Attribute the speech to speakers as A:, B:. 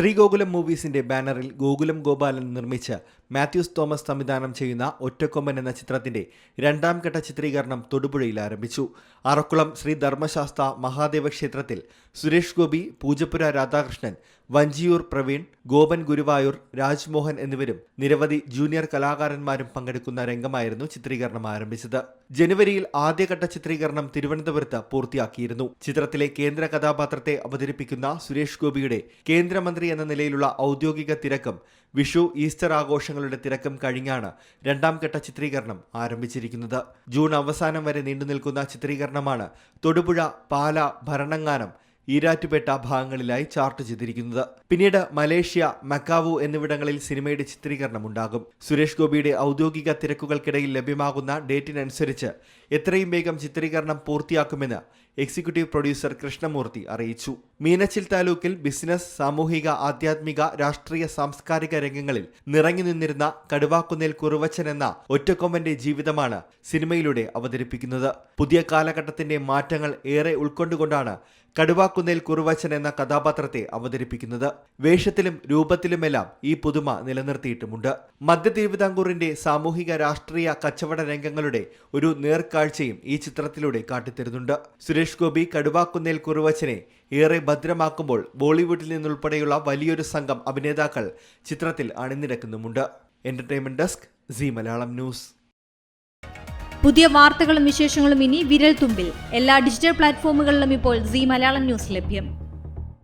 A: ശ്രീഗോകുലം മൂവീസിന്റെ ബാനറിൽ ഗോകുലം ഗോപാലൻ നിർമ്മിച്ച് മാത്യൂസ് തോമസ് സംവിധാനം ചെയ്യുന്ന ഒറ്റക്കൊമ്പൻ എന്ന ചിത്രത്തിന്റെ രണ്ടാം ഘട്ട ചിത്രീകരണം തൊടുപുഴയിൽ ആരംഭിച്ചു. അറക്കുളം ശ്രീ ധർമ്മശാസ്ത്ര മഹാദേവ ക്ഷേത്രത്തിൽ സുരേഷ് ഗോപി പൂജപ്പുര രാധാകൃഷ്ണൻ വഞ്ചിയൂർ പ്രവീൺ ഗോപൻ ഗുരുവായൂർ രാജ്മോഹൻ എന്നിവരും നിരവധി ജൂനിയർ കലാകാരന്മാരും പങ്കെടുക്കുന്ന രംഗമായിരുന്നു ചിത്രീകരണം ആരംഭിച്ചത്. ജനുവരിയിൽ ആദ്യഘട്ട ചിത്രീകരണം തിരുവനന്തപുരത്ത് പൂർത്തിയാക്കിയിരുന്നു. ചിത്രത്തിലെ കേന്ദ്ര കഥാപാത്രത്തെ അവതരിപ്പിക്കുന്ന സുരേഷ് ഗോപിയുടെ കേന്ദ്രമന്ത്രി എന്ന നിലയിലുള്ള ഔദ്യോഗിക തിരക്കും വിഷു ഈസ്റ്റർ ആഘോഷങ്ങളുടെ തിരക്കും കഴിഞ്ഞാണ് രണ്ടാം ഘട്ട ചിത്രീകരണം ആരംഭിച്ചിരിക്കുന്നത്. ജൂൺ അവസാനം വരെ നീണ്ടുനിൽക്കുന്ന ചിത്രീകരണമാണ് തൊടുപുഴ പാല ഭരണങ്ങാനം ഈരാറ്റുപേട്ട ഭാഗങ്ങളിലായി ചാർട്ട് ചെയ്തിരിക്കുന്നത്. പിന്നീട് മലേഷ്യ മക്കാവു എന്നിവിടങ്ങളിൽ സിനിമയുടെ ചിത്രീകരണം ഉണ്ടാകും. സുരേഷ് ഗോപിയുടെ ഔദ്യോഗിക തിരക്കുകൾക്കിടയിൽ ലഭ്യമാകുന്ന ഡേറ്റിനനുസരിച്ച് എത്രയും വേഗം ചിത്രീകരണം പൂർത്തിയാക്കുമെന്ന് എക്സിക്യൂട്ടീവ് പ്രൊഡ്യൂസർ കൃഷ്ണമൂർത്തി അറിയിച്ചു. മീനച്ചിൽ താലൂക്കിൽ ബിസിനസ് സാമൂഹിക ആധ്യാത്മിക രാഷ്ട്രീയ സാംസ്കാരിക രംഗങ്ങളിൽ നിറങ്ങി നിന്നിരുന്ന കടുവാക്കുന്നേൽ കുറുവച്ചൻ എന്ന ഒറ്റക്കൊമ്പന്റെ ജീവിതമാണ് സിനിമയിലൂടെ അവതരിപ്പിക്കുന്നത്. പുതിയ കാലഘട്ടത്തിന്റെ മാറ്റങ്ങൾ ഏറെ ഉൾക്കൊണ്ടുകൊണ്ടാണ് കടുവാക്കുന്നേൽ കുറുവച്ചൻ എന്ന കഥാപാത്രത്തെ അവതരിപ്പിക്കുന്നത്. വേഷത്തിലും രൂപത്തിലുമെല്ലാം ഈ പുതുമ നിലനിർത്തിയിട്ടുമുണ്ട്. മധ്യ തിരുവിതാംകൂറിന്റെ സാമൂഹിക രാഷ്ട്രീയ കച്ചവട രംഗങ്ങളുടെ ഒരു നേർക്കാഴ്ചയും ഈ ചിത്രത്തിലൂടെ കാട്ടിത്തരുന്നുണ്ട്. സുരേഷ് ഗോപി കടുവാക്കുന്നേൽ കുറുവച്ചനെ ഏറെ ഭദ്രമാക്കുമ്പോൾ ബോളിവുഡിൽ നിന്നുൾപ്പെടെയുള്ള വലിയൊരു സംഘം അഭിനേതാക്കൾ ചിത്രത്തിൽ അണിനിരക്കുന്നുമുണ്ട്. Entertainment desk Zee Malayalam news
B: പുതിയ വാർത്തകളും വിശേഷങ്ങളും ഇനി വിരൽ തുമ്പിൽ എല്ലാ ഡിജിറ്റൽ പ്ലാറ്റ്ഫോമുകളിലും ഇപ്പോൾ സി മലയാളം ന്യൂസ് ലഭ്യം.